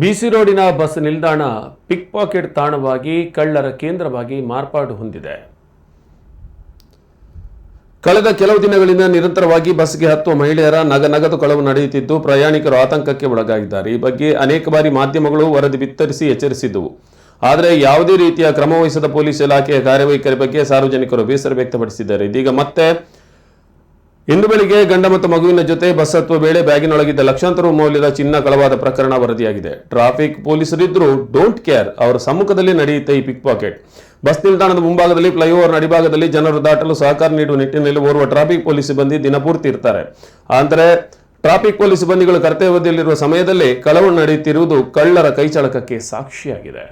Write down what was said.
ಬಿಸಿ ರೋಡಿನ ಬಸ್ ನಿಲ್ದಾಣ ಪಿಕ್ ಪಾಕೆಟ್ ತಾಣವಾಗಿ, ಕಳ್ಳರ ಕೇಂದ್ರವಾಗಿ ಮಾರ್ಪಾಡು ಹೊಂದಿದೆ. ಕಳೆದ ಕೆಲವು ದಿನಗಳಿಂದ ನಿರಂತರವಾಗಿ ಬಸ್ಗೆ ಹತ್ತುವ ಮಹಿಳೆಯರ ನಗ ನಗದು ಕಳವು ನಡೆಯುತ್ತಿದ್ದು, ಪ್ರಯಾಣಿಕರು ಆತಂಕಕ್ಕೆ ಒಳಗಾಗಿದ್ದಾರೆ. ಈ ಬಗ್ಗೆ ಅನೇಕ ಬಾರಿ ಮಾಧ್ಯಮಗಳು ವರದಿ ಬಿತ್ತರಿಸಿ ಎಚ್ಚರಿಸಿದ್ದವು. ಆದರೆ ಯಾವುದೇ ರೀತಿಯ ಕ್ರಮ ವಹಿಸದ ಪೊಲೀಸ್ ಇಲಾಖೆಯ ಕಾರ್ಯವೈಖರಿ ಬಗ್ಗೆ ಸಾರ್ವಜನಿಕರು ಬೇಸರ ವ್ಯಕ್ತಪಡಿಸಿದ್ದಾರೆ. ಇದೀಗ ಮತ್ತೆ ಇಂದು ಬೆಳಿಗ್ಗೆ ಗಂಡ ಮತ್ತು ಮಗುವಿನ ಜೊತೆ ಬಸ್ ಹತ್ತುವ ವೇಳೆ ಬ್ಯಾಗಿನೊಳಗಿದ್ದ ಲಕ್ಷಾಂತರ ಮೌಲ್ಯದ ಚಿನ್ನ ಕಳವಾದ ಪ್ರಕರಣ ವರದಿಯಾಗಿದೆ. ಟ್ರಾಫಿಕ್ ಪೊಲೀಸರಿದ್ದರೂ ಡೋಂಟ್ ಕೇರ್, ಅವರ ಸಮ್ಮುಖದಲ್ಲಿ ನಡೆಯುತ್ತೆ ಈ ಪಿಕ್ ಪಾಕೆಟ್ ಬಸ್ ನಿಲ್ದಾಣದ ಮುಂಭಾಗದಲ್ಲಿ ಫ್ಲೈಓವರ್ ನಡಿಭಾಗದಲ್ಲಿ ಜನರು ದಾಟಲು ಸಹಕಾರ ನೀಡುವ ನಿಟ್ಟಿನಲ್ಲಿ ಓರ್ವ ಟ್ರಾಫಿಕ್ ಪೊಲೀಸ್ ಸಿಬ್ಬಂದಿ ದಿನಪೂರ್ತಿ ಇರ್ತಾರೆ. ಆದರೆ ಟ್ರಾಫಿಕ್ ಪೊಲೀಸ್ ಸಿಬ್ಬಂದಿಗಳು ಕರ್ತವ್ಯದಲ್ಲಿರುವ ಸಮಯದಲ್ಲಿ ಕಳವು ನಡೆಯುತ್ತಿರುವುದು ಕಳ್ಳರ ಕೈಚಳಕಕ್ಕೆ ಸಾಕ್ಷಿಯಾಗಿದೆ.